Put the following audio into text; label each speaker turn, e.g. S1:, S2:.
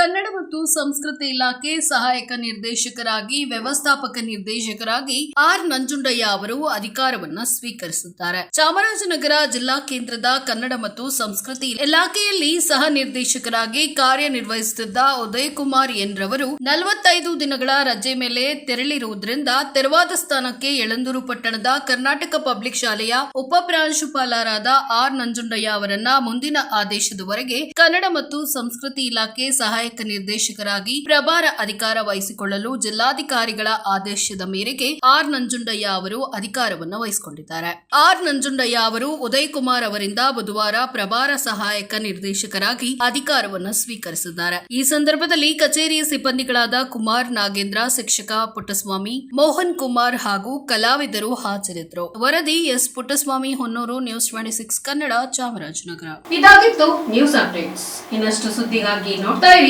S1: ಕನ್ನಡ ಮತ್ತು ಸಂಸ್ಕೃತಿ ಇಲಾಖೆ ಸಹಾಯಕ ನಿರ್ದೇಶಕರಾಗಿ, ವ್ಯವಸ್ಥಾಪಕ ನಿರ್ದೇಶಕರಾಗಿ ಆರ್ ನಂಜುಂಡಯ್ಯ ಅವರು ಅಧಿಕಾರವನ್ನ ಸ್ವೀಕರಿಸುತ್ತಾರೆ. ಚಾಮರಾಜನಗರ ಜಿಲ್ಲಾ ಕೇಂದ್ರದ ಕನ್ನಡ ಮತ್ತು ಸಂಸ್ಕೃತಿ ಇಲಾಖೆಯಲ್ಲಿ ಸಹ ನಿರ್ದೇಶಕರಾಗಿ ಕಾರ್ಯನಿರ್ವಹಿಸುತ್ತಿದ್ದ ಉದಯ್ ಕುಮಾರ್ ಎನ್ ರವರು ನಲವತ್ತೈದು ದಿನಗಳ ರಜೆ ಮೇಲೆ ತೆರಳಿರುವುದರಿಂದ ತೆರವಾದ ಸ್ಥಾನಕ್ಕೆ ಯಳಂದೂರು ಪಟ್ಟಣದ ಕರ್ನಾಟಕ ಪಬ್ಲಿಕ್ ಶಾಲೆಯ ಉಪ ಪ್ರಾಂಶುಪಾಲರಾದ ಆರ್ ನಂಜುಂಡಯ್ಯ ಅವರನ್ನ ಮುಂದಿನ ಆದೇಶದವರೆಗೆ ಕನ್ನಡ ಮತ್ತು ಸಂಸ್ಕೃತಿ ಇಲಾಖೆ ಸಹಾಯಕ ನಿರ್ದೇಶಕರಾಗಿ ಪ್ರಭಾರ ಅಧಿಕಾರ ವಹಿಸಿಕೊಳ್ಳಲು ಜಿಲ್ಲಾಧಿಕಾರಿಗಳ ಆದೇಶದ ಮೇರೆಗೆ ಆರ್. ನಂಜುಂಡಯ್ಯ ಅವರು ಅಧಿಕಾರವನ್ನು ವಹಿಸಿಕೊಂಡಿದ್ದಾರೆ. ಆರ್. ನಂಜುಂಡಯ್ಯ ಅವರು ಉದಯ್ ಕುಮಾರ್ ಅವರಿಂದ ಬುಧವಾರ ಪ್ರಭಾರ ಸಹಾಯಕ ನಿರ್ದೇಶಕರಾಗಿ ಅಧಿಕಾರವನ್ನು ಸ್ವೀಕರಿಸಿದ್ದಾರೆ. ಈ ಸಂದರ್ಭದಲ್ಲಿ ಕಚೇರಿಯ ಸಿಬ್ಬಂದಿಗಳಾದ ಕುಮಾರ್ ನಾಗೇಂದ್ರ, ಶಿಕ್ಷಕ ಪುಟ್ಟಸ್ವಾಮಿ, ಮೋಹನ್ ಕುಮಾರ್ ಹಾಗೂ ಕಲಾವಿದರು ಹಾಜರಿದ್ದರು. ವರದಿ S. Puttaswamy, Honnur, news twenty six, Kannada Chamarajanagar.
S2: ಇದಾಗಿತ್ತು ನ್ಯೂಸ್ ಅಪ್ಡೇಟ್ಸ್. ಇನ್ನಷ್ಟು ಸುದ್ದಿಗಾಗಿ ನೋಡ್ತಾ ಇರಿ.